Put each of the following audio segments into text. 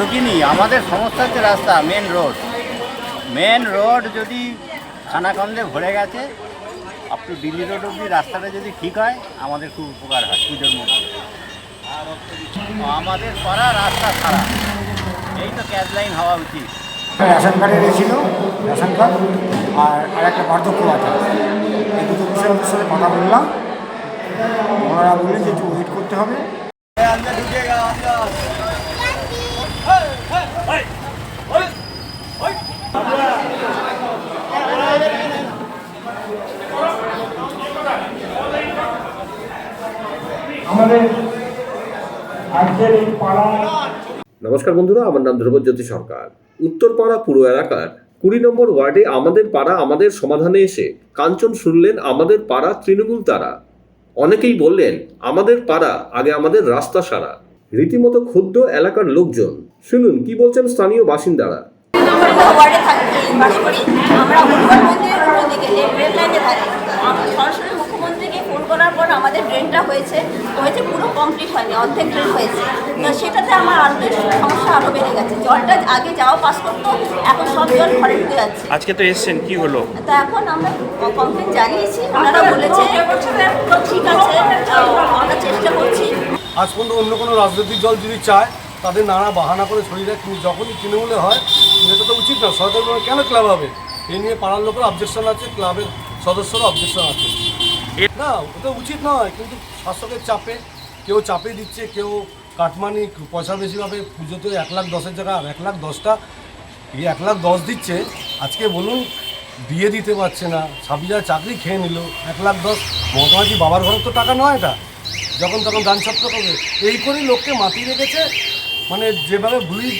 ঢুকিনি আমাদের সমস্যা হচ্ছে রাস্তা মেন রোড মেন রোড যদি খানাখন্দে ভরে গেছে আপ টু দিল্লি রোড অব্দি রাস্তাটা যদি ঠিক হয় আমাদের খুব উপকার হয় পুজোর মধ্যে আমাদের পাড়া রাস্তা খারাপ। এই তো ক্যাশ লাইন হওয়া উচিত। রেশন কার্ডের ছিল রেশন কার্ড আর আর একটা বার্ধক্য ভাতা এই দুটো বিষয়ের ওদের সাথে কথা বললাম। ওনারা বললেন যে একটু ওয়েট করতে হবে। আমাদের আজকের এই পাড়া নমস্কার বন্ধুরা আমার নাম ধ্রুবজ্যোতি সরকার। উত্তরপাড়া পুর এলাকার কুড়ি নম্বর ওয়ার্ডে আমাদের পাড়া আমাদের সমাধানে এসে কাঞ্চন শুনলেন আমাদের পাড়া তৃণমূল তারা। অনেকেই বললেন আমাদের পাড়া আগে আমাদের রাস্তা সারা। রীতিমতো ক্ষুদ্র এলাকার লোকজন। শুনুন কি বলছেন স্থানীয় বাসিন্দারা? আমরা সরাসরি মুখ্যমন্ত্রীকে ফোন করার পর আমাদের ড্রেনটা হয়েছে হয়েছে পুরো কমপ্লিট হয়নি অর্ধেক ড্রেন হয়েছে। তো সেটাতে আমার আরও সমস্যা আরও বেড়ে গেছে। জলটা আগে যাওয়া পাস করতো এখন সব জল ঘরে ঢুকে যাচ্ছে। আজকে তো এসছেন কি হলো? তো এখন আমরা কমপ্লেন জানিয়েছি ওনারা বলেছে ঠিক আছে আমরা চেষ্টা করছি। আজ পর্যন্ত অন্য কোনো রাজনৈতিক দল যদি চায় তাদের নানা বাহানা করে ছড়িয়ে দেয় কিন্তু যখনই তৃণমূলে হয় এটা তো উচিত না সরকার কেন ক্লাব হবে? এই নিয়ে পাড়ার লোকের অবজেকশন আছে ক্লাবের সদস্যরও অবজেকশন আছে। না ওটা উচিত নয়, কিন্তু শাসকের চাপে, কেউ চাপে দিচ্ছে, কেউ কাটমানি পয়সা বেশি পাবে পুজোতে এক লাখ দশের জায়গা এক লাখ দশটা, এই এক লাখ দশ দিচ্ছে, আজকে বলুন বিয়ে দিতে পারছে না হাজার চাকরি খেয়ে নিল, এক লাখ দশ মমতামাজি বাবার ঘরের তো টাকা নয় এটা, যখন তখন দান ছত্র করবে, এই করেই লোককে মাতিয়ে রেখেছে মানে যেভাবে ভুলি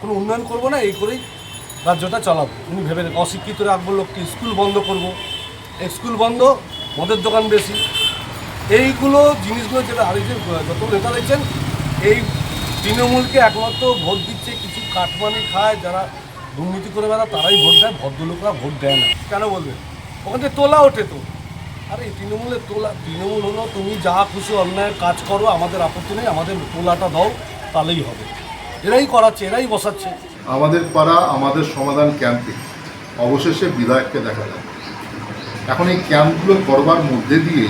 কোনো উন্নয়ন করব না, এই করেই রাজ্যটা চালাবো, উনি ভেবে অশিক্ষিত রাখব লোককে স্কুল বন্ধ করব স্কুল বন্ধ মদের দোকান বেশি। এইগুলো জিনিসগুলো যেটা যে যত নেতা দেখছেন এই তৃণমূলকে একমাত্র ভোট দিচ্ছে কিছু কাটমানি খায়, যারা দুর্নীতি করে বেড়া তারাই ভোট দেয়, ভদ্রলোকরা ভোট দেয় না। কেন বলবেন? ওখান তোলা ওঠে তো। আরে তৃণমূলের তোলা, তৃণমূল হলো, তুমি যা খুশি অন্যায় কাজ করো, আমাদের আপত্তি নেই, আমাদের তোলাটা দাও, তাহলেই হবে। এরাই করাচ্ছে, এরাই বসাচ্ছে। আমাদের পাড়া, আমাদের সমাধান ক্যাম্পে। অবশেষে বিধায়ককে দেখা যায়। এখন এই ক্যাম্পগুলো করবার মধ্যে দিয়ে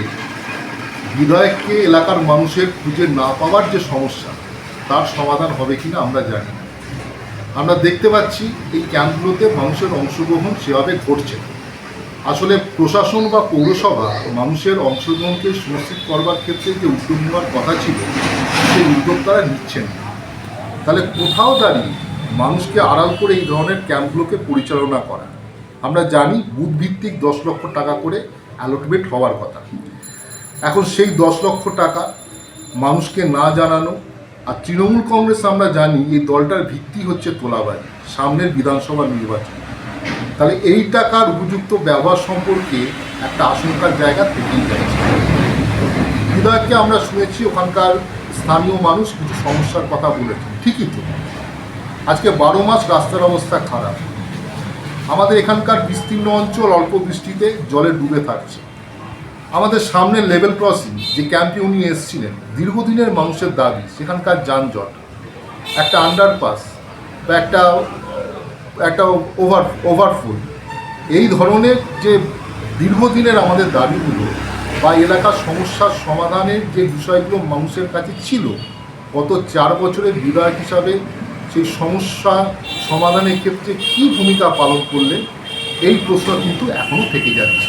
বিধায়ককে এলাকার মানুষের খুঁজে না পাওয়ার যে সমস্যা, তার সমাধান হবে কিনা আমরা জানি না। আমরা দেখতে পাচ্ছি এই ক্যাম্পগুলোতে মানুষের অংশগ্রহণ সেভাবে ঘটছে আসলে প্রশাসন বা পৌরসভা মানুষের অংশগ্রহণকে সুনিশ্চিত করবার ক্ষেত্রে যে উদ্যোগ নেওয়ার কথা ছিল, সেই উদ্যোগ তারা নিচ্ছেন না। তাহলে কোথাও দাঁড়িয়ে মানুষকে আড়াল করে এই ধরনের ক্যাম্পগুলোকে পরিচালনা করা আমরা জানি বুথ ভিত্তিক দশ লক্ষ টাকা করে অ্যালোটমেন্ট হওয়ার কথা। এখন সেই দশ লক্ষ টাকা মানুষকে না জানানো আর তৃণমূল কংগ্রেস আমরা জানি এই দলটার ভিত্তি হচ্ছে তোলাবাজি, সামনের বিধানসভা নির্বাচন। তাহলে এই টাকার উপযুক্ত ব্যবহার সম্পর্কে একটা আশঙ্কার জায়গা থেকেই যাচ্ছে। বিধায়ককে আমরা শুনেছি, ওখানকার স্থানীয় মানুষ কিছু সমস্যার কথা বলেছেন। ঠিকই তো। আজকে বারো মাস রাস্তার অবস্থা খারাপ। আমাদের এখানকার বিস্তীর্ণ অঞ্চল অল্প বৃষ্টিতে জলে ডুবে থাকছে। আমাদের সামনে লেভেল ক্রসিং, যে ক্যাম্পে উনি এসেছিলেন, দীর্ঘদিনের মানুষের দাবি, সেখানকার যানজট, একটা আন্ডারপাস বা একটা একটা ওভার ওভারফুল এই ধরনের যে দীর্ঘদিনের আমাদের দাবিগুলো বা এলাকার সমস্যার সমাধানের যে বিষয়গুলো মানুষের কাছে ছিল, গত চার বছরের বিধায়ক হিসাবে সেই সমস্যা সমাধানের ক্ষেত্রে কি ভূমিকা পালন করলেন এই প্রশ্ন কিন্তু এখনও থেকে যাচ্ছে।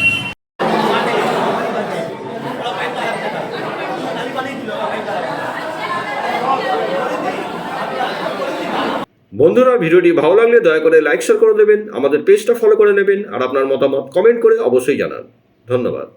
বন্ধুরা, ভিডিওটি ভালো লাগলে দয়া করে লাইক শেয়ার করে দেবেন, আমাদের পেজটা ফলো করে নেবেন, আর আপনার মতামত কমেন্ট করে অবশ্যই জানান। ধন্যবাদ।